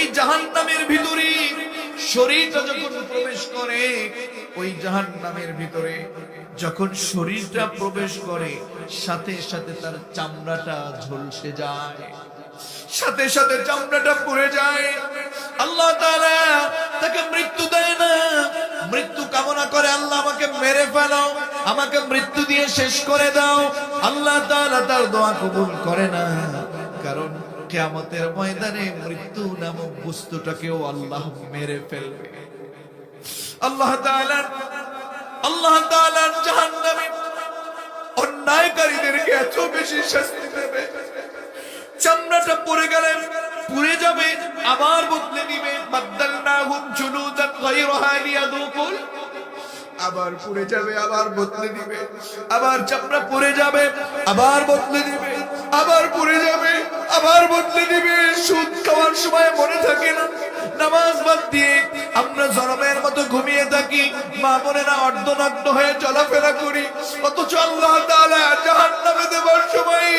ওই জাহান নামের ভিতরে শরীরটা যখন প্রবেশ করে, ওই জাহান নামের ভিতরে যখন শরীরটা প্রবেশ করে, সাথে সাথে তার চামড়াটা ঝলসে যায়, সাথে সাথে চামড়াটা পড়ে যায়। আল্লাহ তাকে মৃত্যু দেয় না। মৃত্যু কামনা করে, আল্লাহ, আমাকে মেরে ফেলো আমাকে মৃত্যু দিয়ে শেষ করে দাও। আল্লাহ তার দোয়া কবুল করে না, কারণ কিয়ামতের ময়দানে মৃত্যু নামক বস্তুটাকেও আল্লাহ মেরে ফেলবে। আল্লাহ আল্লাহ অন্যায়কারীদেরকে এত বেশি শাস্তি দেবে। চামড়াটা পড়ে গেলেন পুড়ে যাবে, আবার বদলে দিবে বাদ্দালনাহুম জুলুদান গায়রাহা লিয়াদুকুল। আবার পুড়ে যাবে, আবার বদলে দিবে আবার চামড়া পড়ে যাবে, আবার বদলে দিবে আবার পুড়ে যাবে। আবার বদলে দিবে সুদ খাওয়ার সময় মনে থাকে না নামাজ বাদ দিয়ে আমরা জনমের মতো ঘুমিয়ে থাকি মা বোনেরা অর্ধনগ্ন হয়ে চলাফেরা করি অথচ আল্লাহ তাআলা জাহান্নামে দেবার সময়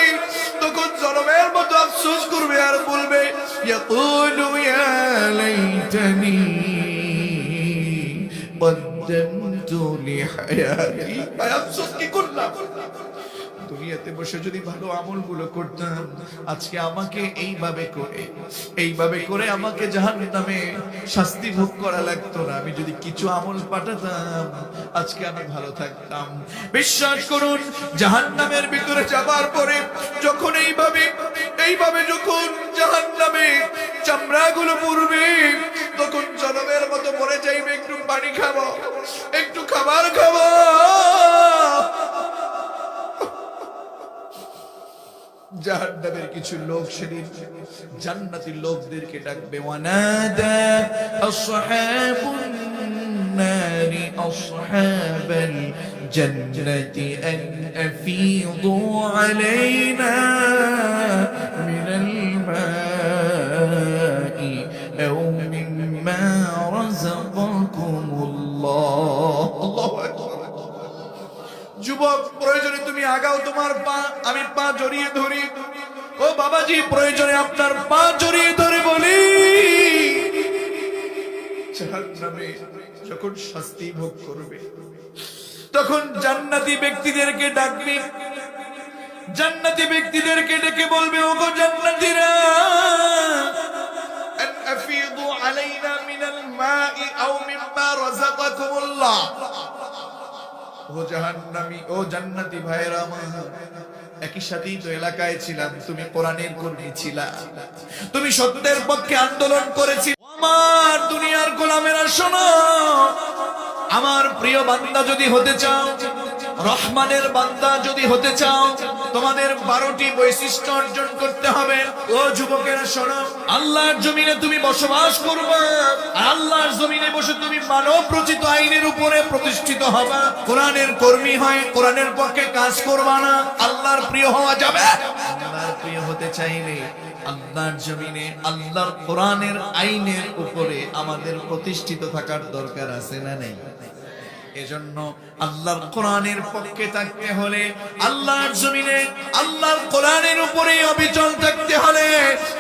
তখন জনমের মতো আফসোস করবে আর বলবে ইয়াকুলু ইয়া লাইতানি قدمت لحياتي আয় আফসোস কি দুনিয়াতে বসে যদি ভালো আমলগুলো করতাম, আজকে আমাকে এইভাবে করে এইভাবে করে আমাকে জাহান্নামে শাস্তি ভোগ করা লাগতো না। আমি যদি কিছু আমল পাঠাতাম, আজকে আমি ভালো থাকতাম। বিশ্বাস করুন, জাহান্নামের ভিতরে যাবার পরে যখন এইভাবে এইভাবে যখন জাহান্নামে চামড়াগুলো পড়বে, তখন জনমের মতো মরে যাইবে, একটু পানি খাব, একটু খাবার খাব জাহান্নামের কিছু লোক সেদিন জান্নাতি লোকদেরকে ডাকবে, ওয়ানাদা আসহাবুন নারি আসহাবাল জান্নাতি আন আফিদু আলাইনা। যুবক, প্রয়োজনে তুমি আগাও তোমার পা, আমি পা জড়িয়ে ধরি। ও বাবাজি, প্রয়োজনে আপনার পা জড়িয়ে ধরে বলি। যখন শাস্তি ভোগ করবে, তখন জান্নাতি ব্যক্তিদেরকে ডাকবে। জান্নাতি ব্যক্তিদেরকে ডেকে বলবে ও গো জান্নাতিরা আফিদু আলাইনা মিনাল মাই আও মিম্মা রাযাকাকুমুল্লাহ। ও ও জান্নাতি একই সাথেই তো এলাকায় ছিলাম, তুমি কোরআনের কর্মী ছিলা। তুমি সত্যের পক্ষে আন্দোলন করেছি। আমার দুনিয়ার গোলামেরা, শোনো। আমার প্রিয় বান্দা যদি হতে চাও, রহমানের বান্দা যদি হতে চাও তোমাদের বারোটি বৈশিষ্ট্য অর্জন করতে হবে। ও যুবকেরা, শোনো। আল্লাহর জমিনে তুমি বসবাস করবে। আল্লাহর জমিনে বসে তুমি মানব রচিত আইনের উপরে প্রতিষ্ঠিত হবে। কোরআনের কর্মী হয়, কোরআনের পক্ষে কাজ করবা না। আল্লাহর প্রিয় হওয়া যাবে। আল্লাহর প্রিয় হতে চাইলে আল্লাহর জমিনে, আল্লাহর কোরআনের আইনের উপরে আমাদের প্রতিষ্ঠিত থাকার দরকার আছে না নেই? এজন্য আল্লাহর কোরআনের পক্ষে থাকতে হলে, আল্লাহর জমিনে, আল্লাহর কোরআনের উপরে অবিচল থাকতে হলে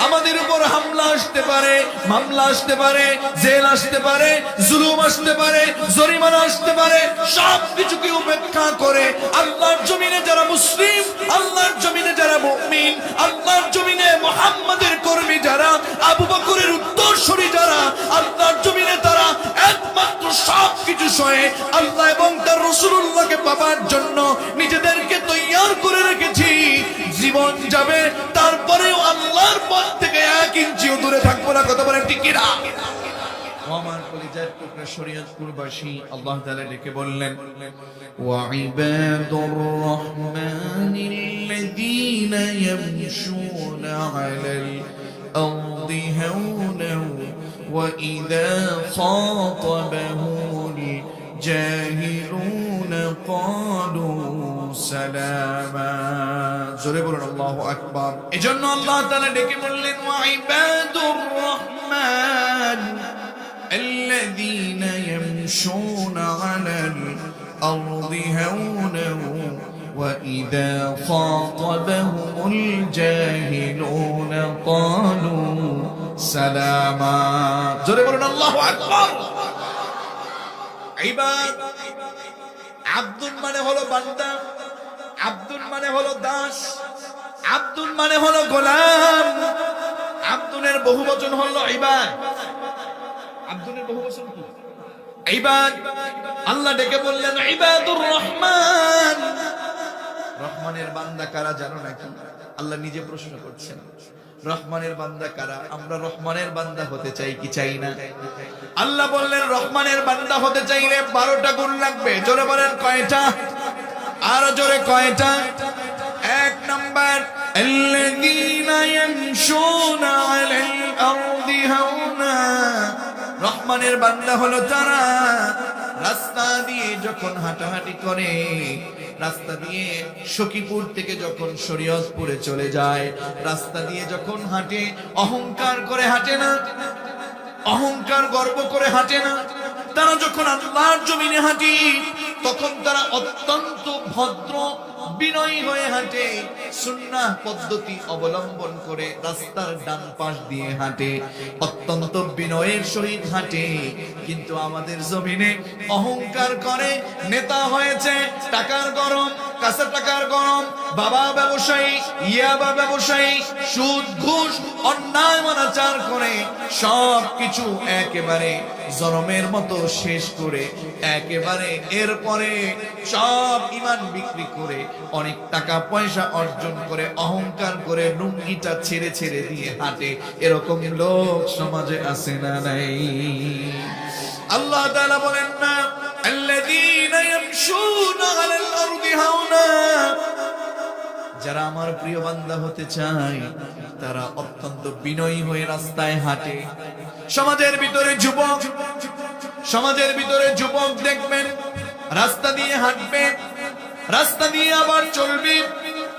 আমাদের উপর হামলা আসতে পারে, মামলা আসতে পারে, জেল আসতে পারে, জুলুম আসতে পারে, জরিমানা আসতে পারে সব কিছুকে উপেক্ষা করে আল্লাহর জমিনে যারা মুসলিম, আল্লাহর জমিনে যারা মুমিন, আল্লাহর জমিনে মোহাম্মদের কর্মী যারা, আবু বকরের উত্তরসূরি যারা, আল্লাহর জমিনে তারা একমাত্র সব কিছু সয়ে আল্লাহ এবং তার রসুল্লাহকে পাবার জন্য নিজেদেরকে তৈয়ার করে রেখেছি। জীবন যাবে, তারপরেও আল্লাহর পথ থেকে এক ইঞ্চিও দূরে থাকব না কত বলে টিকিরা আমার কলিজার টুকরা শরীয়তপুরবাসী আল্লাহ তাআলা ডেকে বললেন, ওয়া سلاما জোরে বলুন আল্লাহু আকবার এজন্য আল্লাহ তাআলা ডেকে বললেন ওয়াইবাদুর রহমান الذين يمشون على الأرض هونا وإذا خاطبهم الجاهلون قالوا সালামা জোরে বলুন আল্লাহু আকবার ইবাদ আব্দুল মানে হলো বান্দা আব্দুল মানে হলো দাস, আব্দুল মানে হলো গোলাম। আব্দুলের বহু বচন হলো ইবাদ। আব্দুলের বহু বচন কি? ইবাদ। আল্লাহ ডেকে বললেন, ইবাদুর রহমান। রহমানের বান্দা কারা জানো নাকি? আল্লাহ নিজে প্রশ্ন করছেন, রহমানের বান্দা কারা? আমরা রহমানের বান্দা হতে চাই কি চাই না? আল্লাহ বললেন, রহমানের বান্দা হতে চাইলে বারোটা গুণ লাগবে। জোরে বলেন, কয়টা? আরো জোরে কয়টা এক নাম্বার الذين يمشون على الأرض هونا রহমানের বান্দা হলো তারা রাস্তা দিয়ে যখন হাঁটাহাঁটি করে রাস্তা দিয়ে সখীপুর থেকে যখন শরীয়তপুরে চলে যায় রাস্তা দিয়ে যখন হাঁটে অহংকার করে হাঁটে না অহংকার গর্ব করে হাঁটে না তারা যখন আল্লাহর জমিনে হাঁটি, তখন তারা অত্যন্ত ভদ্র বিনয়ী হয়ে হাঁটে, সুন্নাহ পদ্ধতি অবলম্বন করে রাস্তার ডান পাশ দিয়ে হাঁটে, অত্যন্ত বিনয়ের সহিত হাঁটে। কিন্তু আমাদের জমিনে অহংকার করে, নেতা হয়েছে, টাকার গরম কাঁচা টাকার গরম বাবা ব্যবসায়ী ইয়াবা ব্যবসায়ী সুদ ঘুষ অন্যায় মনাচার করে সব কিছু একেবারে জনমের মতো শেষ করে একেবারে এরপরে সব ইমান বিক্রি করে অনেক টাকা পয়সা অর্জন করে অহংকার করে লুঙ্গিটা ছেড়ে ছেড়ে দিয়ে হাঁটে এরকম লোক সমাজে আছে না নাই আল্লাহ তাআলা বলেন না الذين يمشون على الأرض هونا যারা আমার প্রিয় বান্দা হতে চায় তারা অত্যন্ত বিনয়ী হয়ে রাস্তায় হাঁটে সমাজের ভিতরে যুবক সমাজের ভিতরে যুবক দেখবেন রাস্তা দিয়ে হাঁটবে রাস্তা দিয়ে আবার চলবে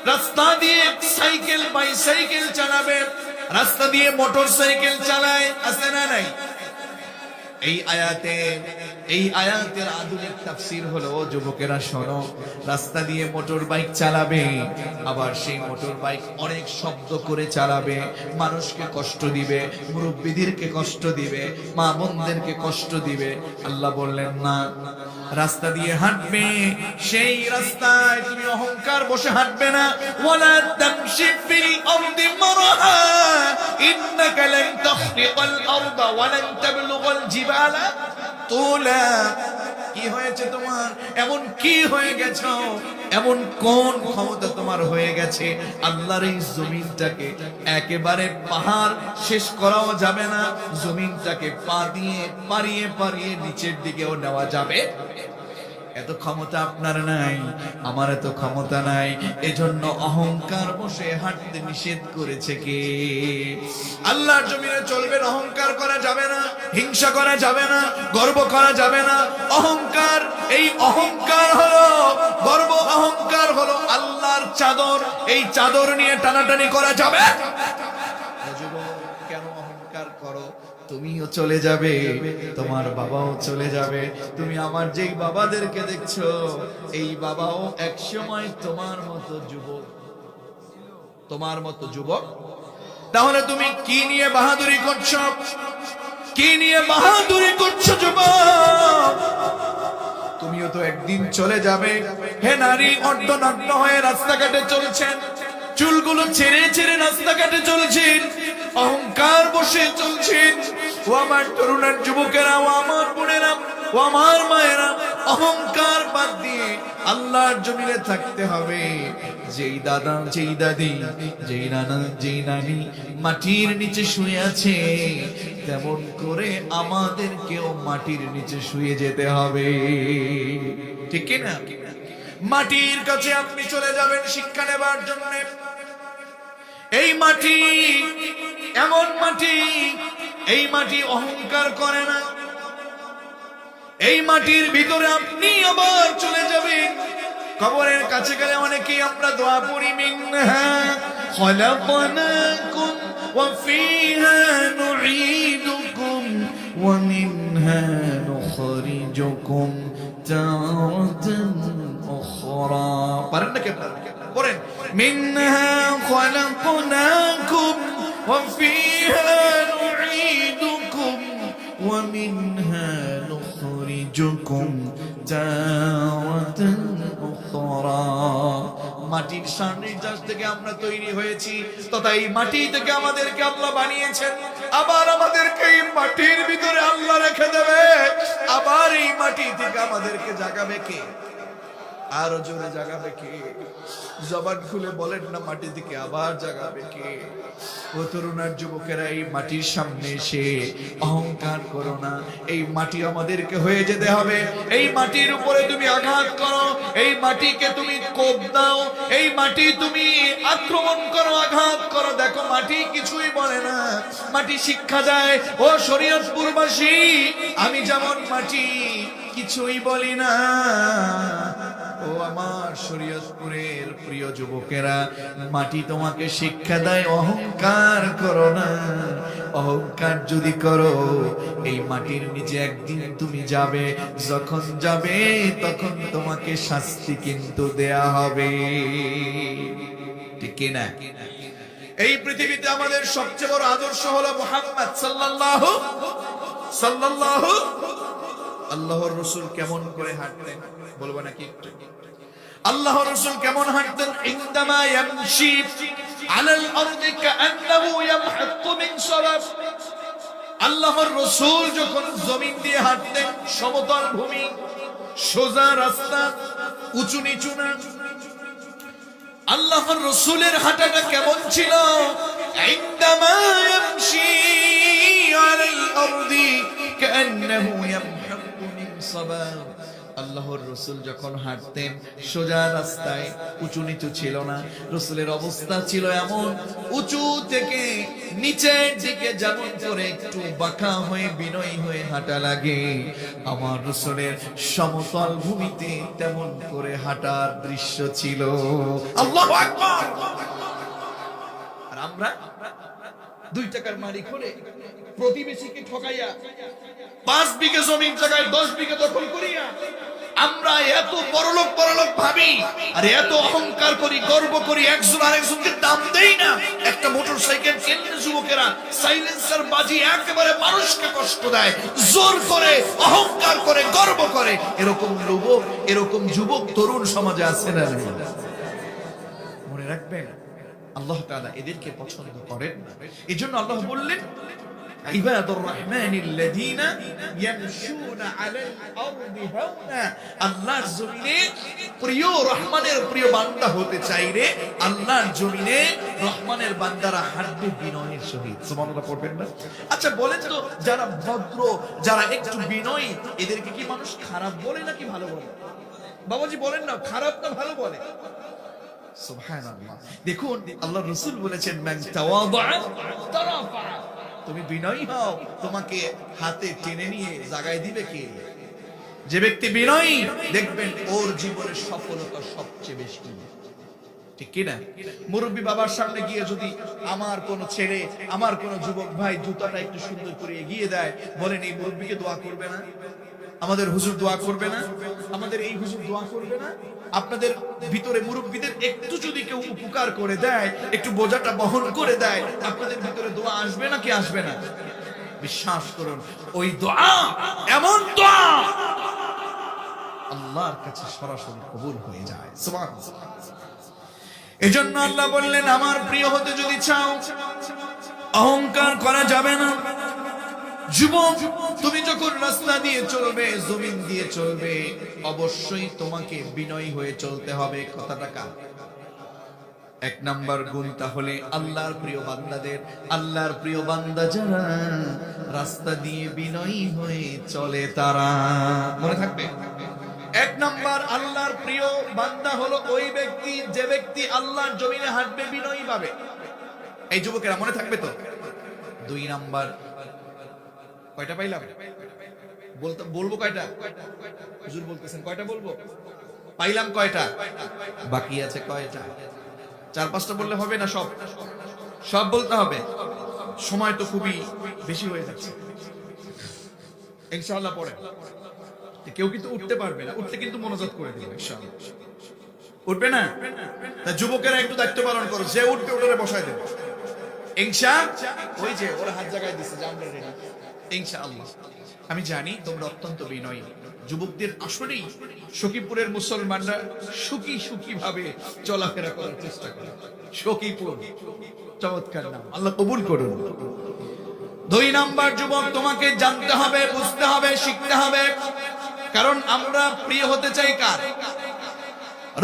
রাস্তা দিয়ে সাইকেল বাইসাইকেল চালাবে রাস্তা দিয়ে মোটর সাইকেল চালায় আছে না নাই এই আয়াতে, এই আয়াতের আধুনিক তাফসীর হলো যুবকেরা, শোনো, রাস্তা দিয়ে মোটর বাইক চালাবে, আবার সেই মোটর বাইক অনেক শব্দ করে চালাবে, মানুষকে কষ্ট দিবে, মুরব্বীদেরকে কষ্ট দিবে মা বোনদেরকে কষ্ট দিবে। আল্লাহ বললেন, না রাস্তা দিয়ে হাঁটবে, সেই রাস্তায় তুমি অহংকার বসে হাঁটবে না। ওয়ালা তামশি ফিল আরদি মারহা, ইন্নাকা লান তাখলিকাল আরদা ওয়া লান তাবলুগাল জিবালা। তুলা কি হয়েছে তোমার? এমন কি হয়ে গেছো? এমন কোন ক্ষমতা তোমার হয়ে গেছে? আল্লাহর এই জমিনটাকে একেবারে পাহাড় শেষ করাও যাবে না। জমিনটাকে পা দিয়ে পারিয়ে পারিয়ে নিচের দিকেও নেওয়া যাবে। এত ক্ষমতা আপনার নাই, আমার এত ক্ষমতা নাই, এজন্য অহংকার বসে হাঁটতে নিষেধ করেছে কে? আল্লাহর জমিনে চলবেন অহংকার করা যাবে না, হিংসা করা যাবে না, গর্ব করা যাবে না, অহংকার, এই অহংকার হলো, গর্ব অহংকার হলো আল্লাহর চাদর, এই চাদর নিয়ে টানাটানি করা যাবে যুবক, কেন অহংকার করো তুমিও চলে যাবে, তোমার বাবাও চলে যাবে। তুমি আমার যেই বাবাদেরকে দেখছ, এই বাবাও এক সময় তোমার মতো যুবক। তোমার মতো যুবক। তাহলে তুমি কি নিয়ে বাহাদুরি করছ? কি নিয়ে বাহাদুরি করছ যুবক? তুমিও তো একদিন চলে যাবে। হে নারী, অর্ধনগ্ন হয়ে রাস্তাঘাটে চলছেন। চুলগুলো ছেড়ে ছেড়ে রাস্তাঘাটে চলছেন। অহংকার বসে চলছেন। ও আমার তরুণের যুবকেরা, ও আমার বোনেরা, ও আমার মায়েরা, অহংকার বাদ দিয়ে আল্লাহর জমিনে থাকতে হবে। যেই দাদা, যেই দাদি, যেই নানা, যেই নানি মাটির নিচে শুয়ে আছে, তেমন করে আমাদেরকেও মাটির নিচে শুয়ে যেতে হবে। ঠিক কি না মাটির কাছে আপনি চলে যাবেন শিক্ষা নেবার জন্য। এই মাটি এমন মাটি, এই মাটি অহংকার করে না। এই মাটির ভিতরে আপনি আবার চলে যাবেন। কবরের কাছে গেলে অনেকেই আমরা দোয়া পড়ি ওয়া ফিহা নুঈদুকুম ওয়া মিনহা নুখরিজুকুম منها خلقناكم وفيها نعيدكم ومنها نخرجكم تارة أخرى. মাটির সান্নিধ্যাস থেকে আমরা তৈরি হয়েছি তথা এই মাটি থেকে আমাদেরকে আল্লাহ বানিয়েছেন। আবার আমাদেরকে এই মাটির ভিতরে আল্লাহ রেখে দেবে। আবার এই মাটি থেকে আমাদেরকে জাগাবে কে? আরও জোরে জাগাবে কে? জবান খুলে বলেন না মাটি থেকে আবার জাগাবে কে? ও তরুণার যুবকেরা, এই মাটির সামনে এসে অহংকার করো না। এই মাটি আমাদেরকে হয়ে যেতে হবে। এই মাটির উপরে তুমি আঘাত করো। এই মাটিকে তুমি কোপ দাও। এই মাটি তুমি আক্রমণ করো, আঘাত করো। দেখো, মাটি কিছুই বলে না। মাটি শিক্ষা দেয়, ও শরীয়তপুরবাসী, আমি যেমন মাটি কিছুই বলি না ও আমার শরীয়তপুরের প্রিয় যুবকেরা, মাটি তোমাকে শিক্ষা দেয়, অহংকার করো না। অহংকার যদি করো, এই মাটির নিচে একদিন তুমি যাবে, যখন যাবে তখন তোমাকে শাস্তি কিন্তু দেয়া হবে। ঠিক এই পৃথিবীতে আমাদের সবচেয়ে বড় আদর্শ হলো মোহাম্মদ সাল্লাল্লাহু। আল্লাহর রসুল কেমন করে হাঁটতেন? বলবো নাকি একটু আল্লাহ রসুল কেমন হাঁটতেন ইনদামা ইয়ামশি আলাল আরদি কাআন্নাহু ইয়ামহাত্তু মিন সারাফ আল্লাহর রসুল যখন জমিন দিয়ে হাঁটতেন সমতল ভূমি সোজা রাস্তা উঁচু নিচু না আল্লাহর রসুলের হাঁটাটা কেমন ছিল عندما يمشي على الأرض كأنه يمحق من صباب আল্লাহর রসুল যখন হাঁটতেন, সোজা রাস্তায় উঁচু নিচু ছিল না। রসুলের অবস্থা ছিল এমন, উঁচু থেকে নিচের দিকে যেমন করে একটু বাঁকা হয়ে, বিনয়ী হয়ে হাঁটা লাগে। আমার রসুলের সমতল ভূমিতে তেমন করে হাঁটার দৃশ্য ছিল। আল্লাহ আর আমরা দুই টাকার মালিক হলে প্রতিবেশীকে ঠকাইয়া পাঁচ বিঘে জমির জায়গায় দশ বিঘে দখল করিয়া আমরা এত বড়লোক বড়লোক ভাবি, আর এত অহংকার করি, গর্ব করি, একজন আরেকজনকে দাম দেই না। একটা মোটর সাইকেল কেন্দ্রে যুবকেরা সাইলেন্সার বাজি একেবারে মানুষকে কষ্ট দেয়, জোর করে, অহংকার করে, গর্ব করে। এরকম যুবক এরকম যুবক তরুণ সমাজে আছে না মনে রাখবেন, আল্লাহ তাআলা এদেরকে পছন্দ করেন না। এজন্য আল্লাহ বললেন ইবাদুর রহমানিল্লাযীনা ইয়ামশুনা আলাল আরদি হাওনা আল্লাহর জমিনে প্রিয় রহমানের প্রিয় বান্দা হতে চাইলে আল্লাহর জমিনে রহমানের বান্দারা হাঁটবে বিনয়ের সহিত। সুবহানাল্লাহ পড়বেন না? আচ্ছা বলেন তো, যারা ভদ্র, যারা একটু বিনয়ী, এদেরকে কি মানুষ খারাপ বলে নাকি ভালো বলে? বাবাজি, বলেন না, খারাপ না ভালো বলে? সুবহানাল্লাহ। দেখুন আল্লাহ রসুল বলেছেন, মান তাওয়াদা তারাফা। তুমি বিনয়ী হও। তোমাকে হাতে টেনে নিয়ে জাগায় দিবে কে? যে ব্যক্তি বিনয়ী, দেখবেন ওর জীবনের সফলতা সবচেয়ে বেশি। মুরব্বী বাবার সামনে গিয়ে যদি আমার কোন ছেলে, আমার কোন যুবক ভাই জুতাটা একটু সুন্দর করে এগিয়ে দেয়, বলেন, এই মুরব্বীকে দোয়া করবে না? আমাদের হুজুর দোয়া করবে না? আমাদের এই হুজুর দোয়া করবে না? আপনাদের ভিতরে মুরব্বীদের একটু যদি কেউ উপকার করে দেয়, একটু বোঝাটা বহন করে দেয়, আপনাদের ভিতরে দোয়া আসবে না কি আসবে না? বিশ্বাস করুন, ওই দোয়া এমন দোয়া আল্লাহর কাছে সরাসরি কবুল হয়ে যায়। এজন্য আল্লাহ বললেন, আমার প্রিয় হতে যদি চাও, অহংকার করা যাবে না। যুবক, তুমি যখন রাস্তা দিয়ে চলবে, জমিন দিয়ে চলবে, অবশ্যই তোমাকে বিনয়ী হয়ে চলতে হবে, কথাটা কার? এক নাম্বার গুণ তাহলে আল্লাহর প্রিয় বান্দাদের। আল্লাহর প্রিয় বান্দা যারা, রাস্তা দিয়ে বিনয়ী হয়ে চলে তারা। মনে থাকবে? এক নাম্বার আল্লাহর প্রিয় বান্দা হলো ওই ব্যক্তি, যে ব্যক্তি আল্লাহর জমিনে হাঁটবে বিনয়ী পাবে এই যুবকেরা মনে থাকবে তো? দুই নাম্বার কয়টা পাইলাম? বলতে বলব কয়টা? হুজুর বলতেছেন কয়টা বলব? পাইলাম কয়টা? বাকি আছে কয়টা? চার পাঁচটা বললে হবে না সব? সব বলতে হবে। সময় তো খুবই বেশি হয়ে যাচ্ছে। ইনশাআল্লাহ পরে। কেউ কিন্তু উঠতে পারবে না। উঠতে কিন্তু মনোযোগ করে দিবে, ইনশাআল্লাহ। উঠবে না? তা যুবকেরা একটু দায়িত্ব পালন করো। যে উঠবে ওটারে বসায় দেবে। ইনশা ওই যে ওরা হাত জায়গায় দিচ্ছে আমরা রেডি ইনশাআল্লাহ। আমি জানি তোমরা অত্যন্ত বিনয়ী। যুবকদের আসলেই সখীপুরের মুসলমানরা সুখী সুখী ভাবে চলাফেরা করার চেষ্টা করে। সখীপুর, চমৎকার নাম। আল্লাহ কবুল করুন। দুই নাম্বার যুবক, তোমাকে জানতে হবে, বুঝতে হবে, শিখতে হবে। কারণ আমরা প্রিয় হতে চাই কার?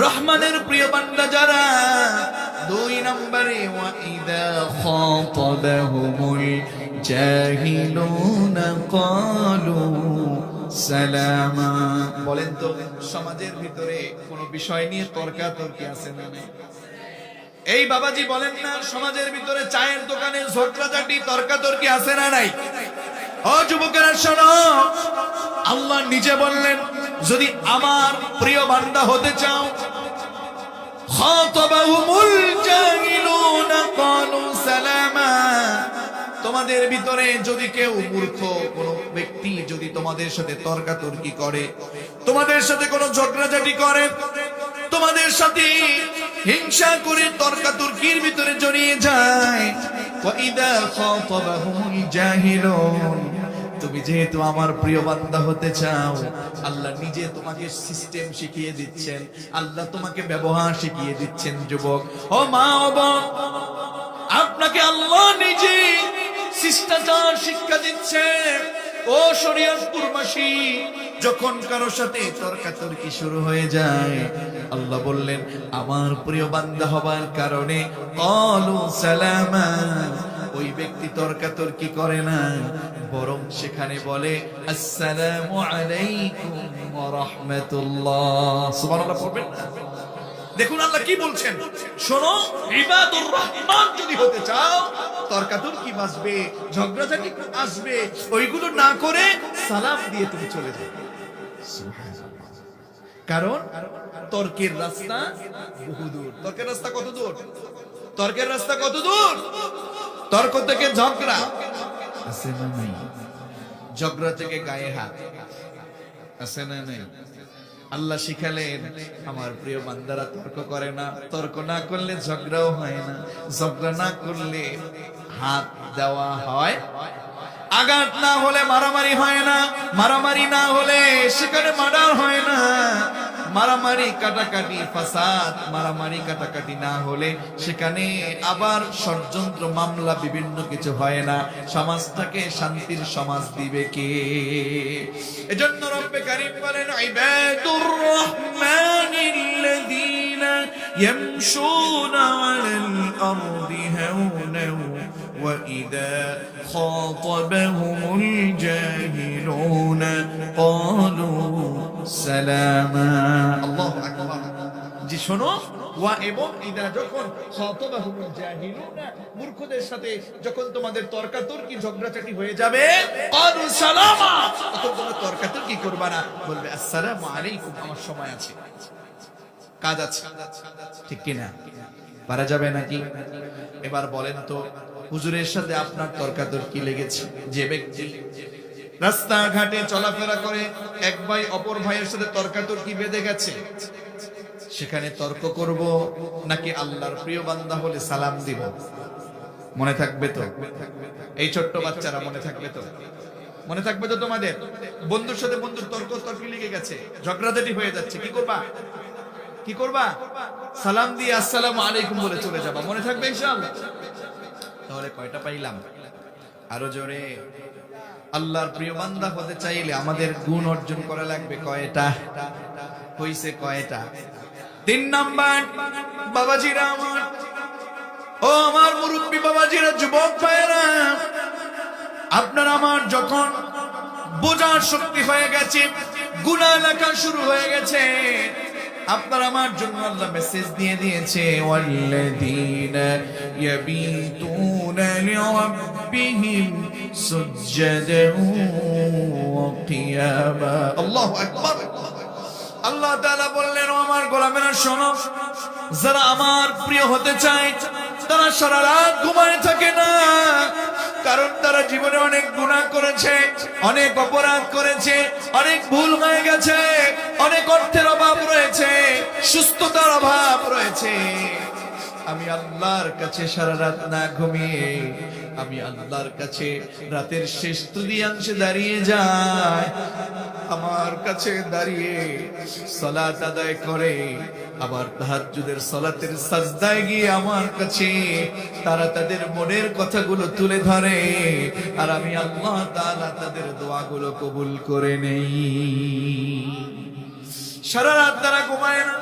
রহমানের প্রিয় বান্দা যারা। দুই নম্বরে ওয়াইদা খাতাবাহুমুল জাহিলুন ক্বালু সালামা। বলেন তো, সমাজের ভিতরে কোনো বিষয় নিয়ে তর্কাতর্কি আছে না? এই বাবাজি বলেন না, সমাজের ভিতরে চায়ের দোকানে ঝগড়াঝাটি, তর্কাতর্কি আছে না নাই? ও যুবকেরা, শোনো, আল্লাহ নিজে বললেন, যদি আমার প্রিয় বান্দা হতে চাও, খাতাবাহুমুল জাহিলুনা ক্বালু সালামা। তোমাদের ভিতরে যদি কেউ মূর্খ, কোন ব্যক্তি যদি তোমাদের সাথে তর্কাতর্কি করে, তোমাদের সাথে কোনো ঝগড়াঝাটি করে, তোমাদের সাথে হিংসা করে তর্কাতর্কির ভিতরে জড়িয়ে যায় তুমি যেহেতু আমার প্রিয় বান্দা হতে চাও, আল্লাহ নিজে তোমাকে সিস্টেম শিখিয়ে দিচ্ছেন, আল্লাহ তোমাকে ব্যবহার শিখিয়ে দিচ্ছেন, যুবক। ও মা আপনাকে আল্লাহ শিষ্টাচার শিক্ষা দিচ্ছে। ও শরীয়তপুরবাসী যখন কারও সাথে তর্কাতর্কি শুরু হয়ে যায়, আল্লাহ বললেন, আমার প্রিয় বান্দা হবার কারণে কলু সালামা। ওই ব্যক্তি তর্কাতর্কি করে না, বরং সেখানে বলে, আসসালামু আলাইকুম ওয়া রাহমাতুল্লাহ। সুবহানাল্লাহ পড়বেন? না দেখুন আল্লাহ কি বলছেন। শোনো, ইবাদুর রহমান যদি হতে চাও, তর্কাতর্কি আসবে ঝগড়াঝাটি আসবে, ওইগুলো না করে সালাম দিয়ে তুমি চলে যাবে কারণ তর্কের রাস্তা বহু দূর। তর্কের রাস্তা কত দূর? তর্কের রাস্তা কত দূর? তর্ক থেকে ঝগড়া আছে না নাই? ঝগড়া থেকে গায়ে হাত আছে না নাই? আল্লাহ শিখালেন, আমার প্রিয় বান্দারা তর্ক করে না, তর্ক না করলে ঝগড়াও হয় না, ঝগড়া না করলে হাত দেওয়া হয়। আঘাত না হলে মারামারি হয় না, মারামারি না হলে সেখানে মার্ডার হয় না। মারামারি কাটাকাটি ফাসাদ মারামারি কাটাকাটি না হলে সেখানে আবার ষড়যন্ত্র মামলা বিভিন্ন কিছু হয় না সমাজটাকে শান্তির সমাজ দিবে কে এজন্য রব্বে কারিম বলেন ইবাদুর রহমানিল্লাযীনা ইয়ামশুনা আলাল আরদি হাওনা وإذا خاطبهم الجاهلون قالوا সালামা। আল্লাহু আকবার। জি, শোনো এবং ইদা, যখন খাতাবাহুল জাহিলুনা, মূর্খদের সাথে যখন তোমাদের তর্কাতর্কি, ঝগড়াঝাটি হয়ে যাবে, ক্বালু সালামা। তখন তোমরা তর্কাতর্কি করবে না। বলবে, আসসালামু আলাইকুম, আমার সময় আছে। কাজ আছে। ঠিক কি না পারা যাবে নাকি? এবার বলেন তো, হুজুরের সাথে আপনার তর্কাতর্কি লেগেছে? যে ব্যক্তি রাস্তাঘাটে চলাফেরা করে, এক ভাই অপর ভাইয়ের সাথে তর্কাতর্কি বেঁধে গেছে। সেখানে তর্ক করব, নাকি আল্লাহর প্রিয় বান্দা হলে সালাম দিব? মনে থাকবে তো? এই ছোট্ট বাচ্চারা মনে থাকবে তো? মনে থাকবে তো তোমাদের? বন্ধুর সাথে বন্ধুর তর্ক তর্কি লেগে গেছে, ঝগড়াঝাটি হয়ে যাচ্ছে, কি করবা? কি করবা? সালাম দিয়ে আসসালামু আলাইকুম বলে চলে যাবা, মনে থাকবে ইনশাআল্লাহ? তাহলে কয়টা পাইলাম? আরও জোরে। আল্লাহর প্রিয় বান্দা হতে চাইলে আমাদের গুণ অর্জন করা লাগবে কয়টা? হইছে কয়টা? তিন নাম্বার, বাবাজিরা আমার। ও আমার মুরব্বী বাবাজিরা, যুবক ভাইয়েরা, আপনার আমার যখন বোঝার শক্তি হয়ে গেছে গুণা লেখা শুরু হয়ে গেছে, আপনার আমার জন্য আল্লাহ মেসেজ দিয়ে দিয়েছে, ওয়াল্লাযীনা ইয়াবিতুনা লিরাব্বিহিম ওয়া কিয়ামা আল্লাহু আকবার। আল্লাহ তাআলা বললেন আমার গোলামেরা শোনো যারা আমার প্রিয় হতে চায় তারা সারা রাত ঘুমায় থাকে না কারণ তারা জীবনে অনেক গুনাহ করেছে অনেক অপরাধ করেছে অনেক ভুল হয়ে গেছে অনেক অর্থের অভাব রয়েছে সুস্থতার অভাব রয়েছে। আমি আল্লাহর কাছে সারা রাত না ঘুমিয়ে আমি আল্লাহর কাছে রাতের শেষ তৃতীয়াংশে দাঁড়িয়ে যাই। আমার কাছে দাঁড়িয়ে সালাত আদায় করে, আবার তাহাজ্জুদের সালাতের সাজদায় গিয়ে আমার কাছে তারা তাদের মনের কথাগুলো তুলে ধরে, আর আমি আল্লাহ তাআলা তাদের দোয়াগুলো কবুল করে নেই। সারা রাত তারা ঘুমায় না।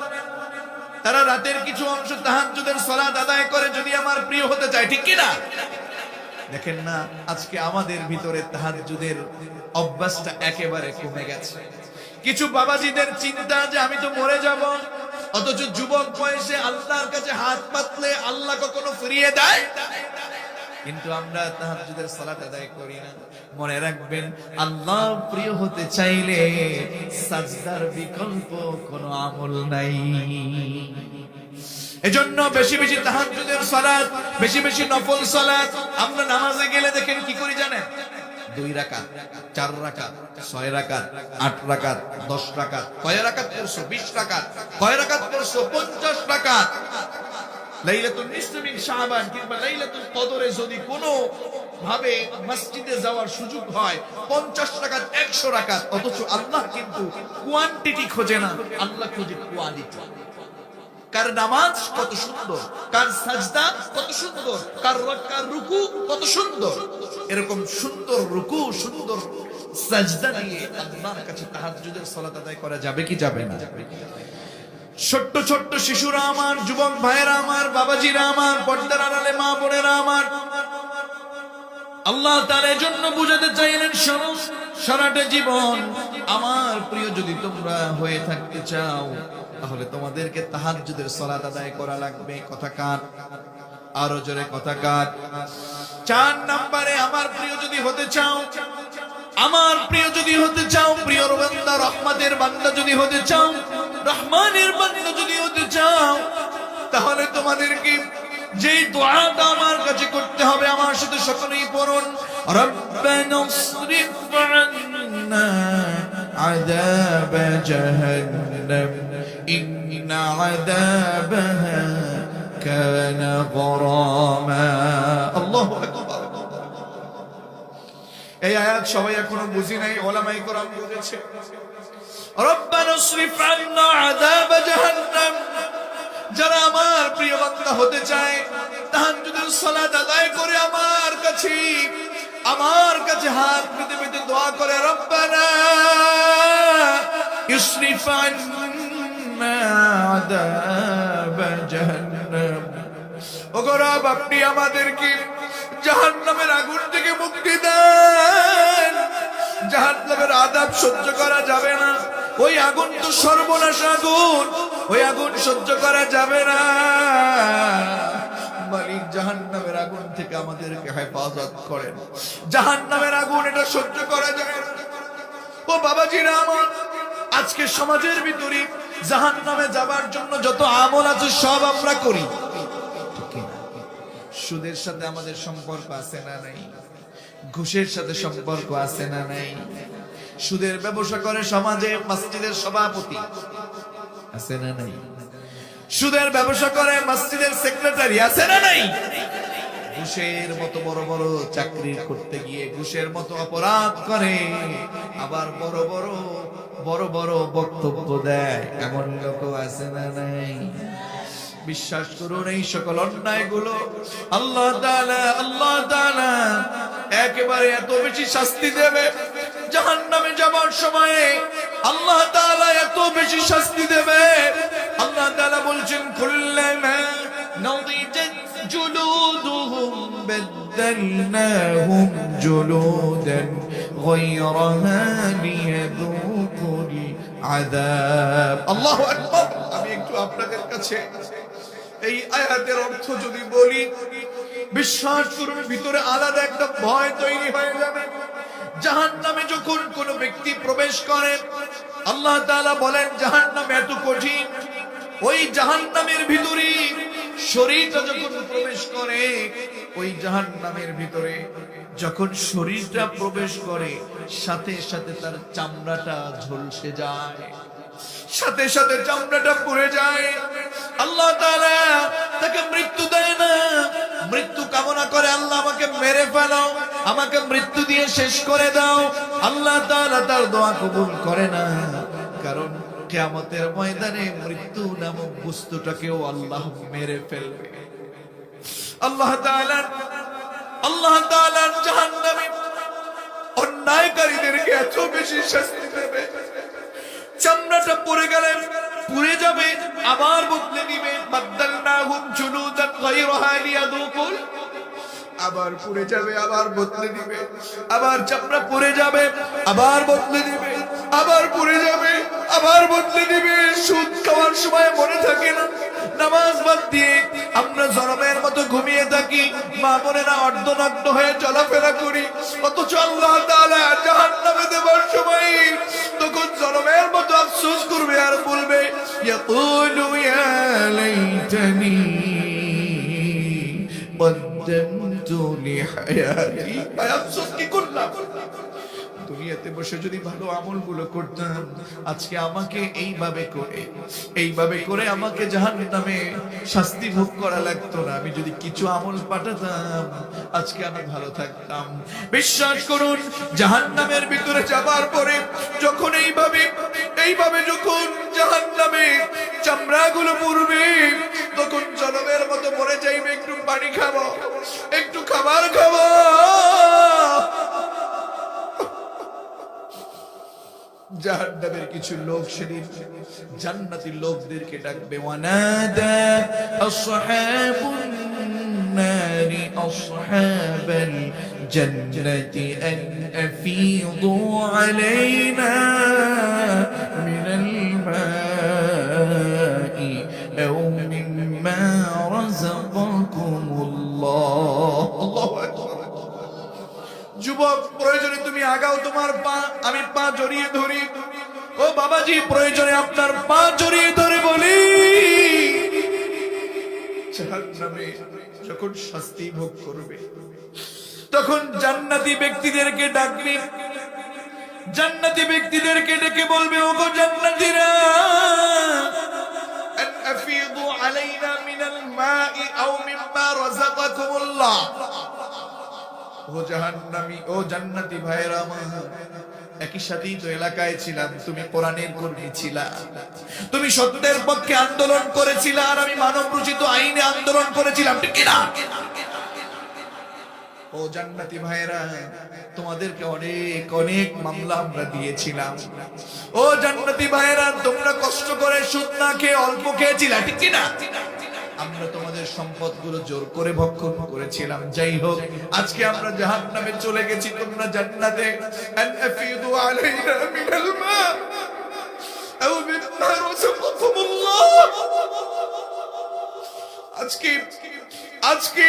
তারা রাতের কিছু অংশ তাহাজ্জুদের সালাত আদায় করে, যদি আমার প্রিয় হতে চায়, ঠিক কি না? দেখেন না, আজকে আমাদের ভিতরে তাহাজ্জুদের অভ্যাসটা একেবারে কমে গেছে। কিছু বাবাজিদের চিন্তা যে আমি তো মরে যাব, অথচ যুবক বয়সে আল্লাহর কাছে হাত পাতলে আল্লাহ কখনো ফিরিয়ে দেয়? কিন্তু আমরা তাহাজ্জুদের সালাত আদায় করি না। মনে রাখবেন, আল্লাহ প্রিয় হতে চাইলে সাজদার বিকল্প কোনো আমল নাই। এজন্য বেশি বেশি তাহাজ্জুদের সালাত, বেশি বেশি নফল সালাত। আমরা নামাজে গেলে দেখেন কি করি জানেন? দুই রাকাত, চার রাকাত, ছয় রাকাত, আট রাকাত, দশ রাকাত। কয় রাকাত পড়ছো? বিশ রাকাত। কয় রাকাত পড়ছো? পঞ্চাশ রাকাত। লাইলাতুল নিসফ মিন শাবান, কিংবা লাইলাতুল কদরে যদি কোনো ভাবে মসজিদে যাওয়ার সুযোগ হয়, পঞ্চাশ রাকাত, একশো রাকাত, অথচ আল্লাহ কিন্তু কোয়ান্টিটি খোঁজে না। আল্লাহ খোঁজে কোয়ালিটি কার নামাজ কত সুন্দর, কার সাজদা কত সুন্দর, কার কার রুকু কত সুন্দর। এরকম সুন্দর রুকু, সুন্দর সাজদা নিয়ে আল্লাহর কাছে তাহাজ্জুদের সালাত আদায় করা যাবে কি যাবে না? ছোট্ট ছোট্ট শিশুরা আমার, যুবক ভাইয়েরা আমার, বাবাজিরা আমার, পর্দার আড়ালে মা বোনেরা আমার। আল্লাহ তার জন্য বুঝাতে চাইলেন সারাটা জীবন আমার প্রিয় যদি তোমরা হয়ে থাকতে চাও তাহলে তোমাদেরকে তাহাজ্জুদের সালাত আদায় করা লাগবে কথা কার আরো জোরে কথা কার চার নম্বরে আমার প্রিয় যদি হতে চাও আমার প্রিয় যদি হতে চাও প্রিয় বান্দা রহমাতের বান্দা যদি হতে চাও রহমানের বান্দা যদি হতে চাও তাহলে তোমাদেরকে যে দোয়াটা আমার কাছে করতে হবে আমার সাথে সকলেই পড়ুন রব্বানা اصرف عنا عذاب جهنم إن عذابها كان غراما الله أكبر এই আয়াত সবাই এখনো বুঝি নাই ওলামাই কোরআন বুঝেছে রব্বানা اصرف عنا عذاب جهنم যারা আমার প্রিয় বান্দা হতে চায় তাহাজ্জুদের সালাত আদায় করে আমার কাছে আমার কাছে হাত পেতে পেতে দোয়া করে রব্বানা ইসরিফ আন্না আযাব জাহান্নাম ওগো রব, আপনি আমাদেরকে জাহান্নামের আগুন থেকে মুক্তি দেন। জাহান্নামের আদাব সহ্য করা যাবে না। ওই আগুন তো সর্বনাশ আগুন। ওই আগুন সহ্য করা যাবে না। মালিক জাহান্নামের আগুন থেকে আমাদেরকে হেফাজত করেন। জাহান্নামের আগুন এটা সহ্য করা যায় ও বাবাজিরা আমার আজকে সমাজের ভিতরে জাহান্নামে যাবার জন্য যত আমল আছে সব আমরা করি? সুদের সাথে আমাদের সম্পর্ক আছে না নাই? ঘুষের সাথে সম্পর্ক আছে না নাই? সুদের ব্যবসা করে সমাজে মসজিদের সভাপতি আছে না নাই? সুদের ব্যবসা করে মসজিদের সেক্রেটারি আছে না নাই? ঘুষের মতো বড় বড় চাকরি করতে গিয়ে ঘুষের মতো অপরাধ করে, আবার বড় বড় বড় বড় বক্তব্য দেয়। এমন লোক আছে না নাই? বিশ্বাস করুন, এই সকল অন্যায়গুলো আল্লাহ আল্লাহ একেবারে এত বেশি শাস্তি দেবে। জাহান নামে যাবার সময়ে আল্লাহ তাআলা এত বেশি শাস্তি দেবে। আল্লাহ তাআলা বলছেন, কুল্লামা নদিজাত جلودهم بدلناهم جلودا غيرها ليذوقوا العذاب الله أكبر আমি একটু আপনাদের কাছে এই আয়াতের অর্থ যদি বলি বিশ্বাস করুন ভিতরে আলাদা একটা ভয় তৈরি হয়ে যাবে জাহান নামে যখন কোন ব্যক্তি প্রবেশ করে আল্লাহ তাআলা বলেন জাহান নামে এত কঠিন ওই জাহান নামের ভিতরে শরীরটা যখন প্রবেশ করে, ওই জাহান নামের ভিতরে যখন শরীরটা প্রবেশ করে, সাথে সাথে তার চামড়াটা ঝলসে যায়। সাথে সাথে চামড়াটা পড়ে যায়। আল্লাহ তাআলা তাকে মৃত্যু দেয় না। মৃত্যু কামনা করে, আল্লাহ, আমাকে মেরে ফেলাও, আমাকে মৃত্যু দিয়ে শেষ করে দাও। আল্লাহ তাআলা তার দোয়া কবুল করে না। কিয়ামতের ময়দানে মৃত্যু নামক বস্তুটাকেও আল্লাহ মেরে ফেলবে। আল্লাহ আল্লাহ তাআলা জাহান্নামে অন্যায়কারীদেরকে এত বেশি শাস্তি দেবে। চামড়াটা পড়ে গেলে পুড়ে যাবে, আবার বদলে নিবে। বাদ্দালনাহুম জুলুদান গায়রাহা লিয়াদুকুল আবার পুড়ে যাবে আবার বদলে দিবে আবার চামড়া পড়ে যাবে আবার বদলে দিবে আবার পুড়ে যাবে আবার বদলে দিবে সুদ খাওয়ার সময় মনে থাকে না নামাজ বাদ দিয়ে আমরা জনমের মতো ঘুমিয়ে থাকি মা বোনেরা অর্ধনগ্ন হয়ে চলাফেরা করি অথচ আল্লাহ তাআলা জাহান্নামে দেবার সময় তখন জনমের মতো আফসোস করবে আর বলবে ইয়াকুলু ইয়া লাইতানি قدمت তুনি হায়াতি আফসোস কি করলাম দুনিয়াতে বসে যদি ভালো আমলগুলো করতাম, আজকে আমাকে এইভাবে করে এইভাবে করে আমাকে জাহান্নামে শাস্তি ভোগ করা লাগতো না। আমি যদি কিছু আমল পাঠাতাম, আজকে আমি ভালো থাকতাম। বিশ্বাস করুন, জাহান্নামের ভিতরে যাবার পরে যখন এইভাবে এইভাবে যখন জাহান্নামে চামড়াগুলো পড়বে, তখন জনমের মতো মরে যাইবে, একটু পানি খাব, একটু খাবার খাব। জাহান্নামের কিছু লোক সেদিন জান্নাতি লোকদেরকে ডাকবে, ওয়ানাদা আসহাবুন নারি আসহাবাল জান্নাতি আন আফিদু আলাইনা। তুমি আগাও তোমার পা, আমি পা জড়িয়ে ধরি। ও বাবাজি, প্রয়োজনে আপনার পা জড়িয়ে ধরে বলি। যখন শাস্তি ভোগ করবে, তখন জান্নাতি ব্যক্তিদেরকে ডাকবে। জান্নাতি ব্যক্তিদেরকে ডেকে বলবে, ওগো জান্নাতিরা আলাইনা মিনাল মাই আও মিম্মা ও জাহান্নামী, ও জান্নাতি ভাইরা আমার। একই সাথেই তো এলাকায় ছিলাম, তুমি কোরআনের কর্মী তুমি সত্যের পক্ষে আন্দোলন করেছিলে আর আমি মানব রচিত আইনে আন্দোলন করেছিলাম, ঠিক কিনা? ও জান্নাতি ভাইরা তোমাদেরকে অনেক অনেক মামলা আমরা দিয়েছিলাম। ও জান্নাতি ভাইরা তোমরা কষ্ট করে সুদ না খেয়ে অল্প খেয়েছিলা, ঠিক কিনা? আমরা তোমাদের সম্পদগুলো জোর করে ভক্ষণ করেছিলাম। যাই হোক, আজকে আমরা জাহান্নামে চলে গেছি তোমরা জান্নাতে। আজকে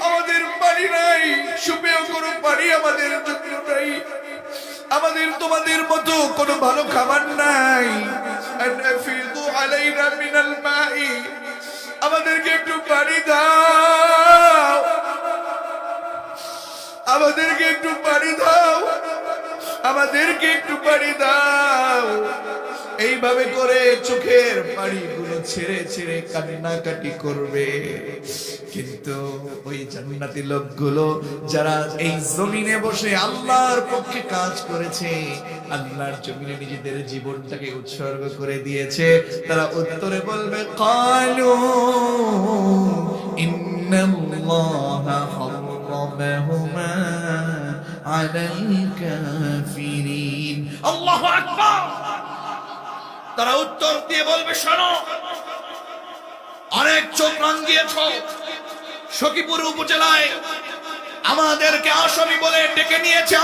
আমাদের বাড়ি নাই। সুপেয় কোনো আমাদের নাই। আমাদের তোমাদের মতো কোনো ভালো খাবার নাই। মিনাল মাই। আমাদেরকে একটু পানি দাও। আমাদেরকে একটু পানি দাও। আমাদেরকে একটু পানি দাও। এইভাবে করে চোখের পানিগুলো ছেড়ে ছেড়ে কান্নাকাটি করবে। কিন্তু ওই জান্নাতি লোকগুলো যারা এই জমিনে বসে আল্লাহর পক্ষে কাজ করেছে, আল্লাহর জমিনে নিজেদের জীবনটাকে উৎসর্গ করে দিয়েছে, তারা উত্তরে বলবে, কালু ইন্নাল্লাহা হারামাহুমা আল্লাহু আকবার! তারা উত্তর দিয়ে বলবে, শোনো। অনেক চোখ রাঙ্গিয়েছ সখীপুর উপজেলায় আমাদেরকে আসামি বলে ডেকে নিয়েছে।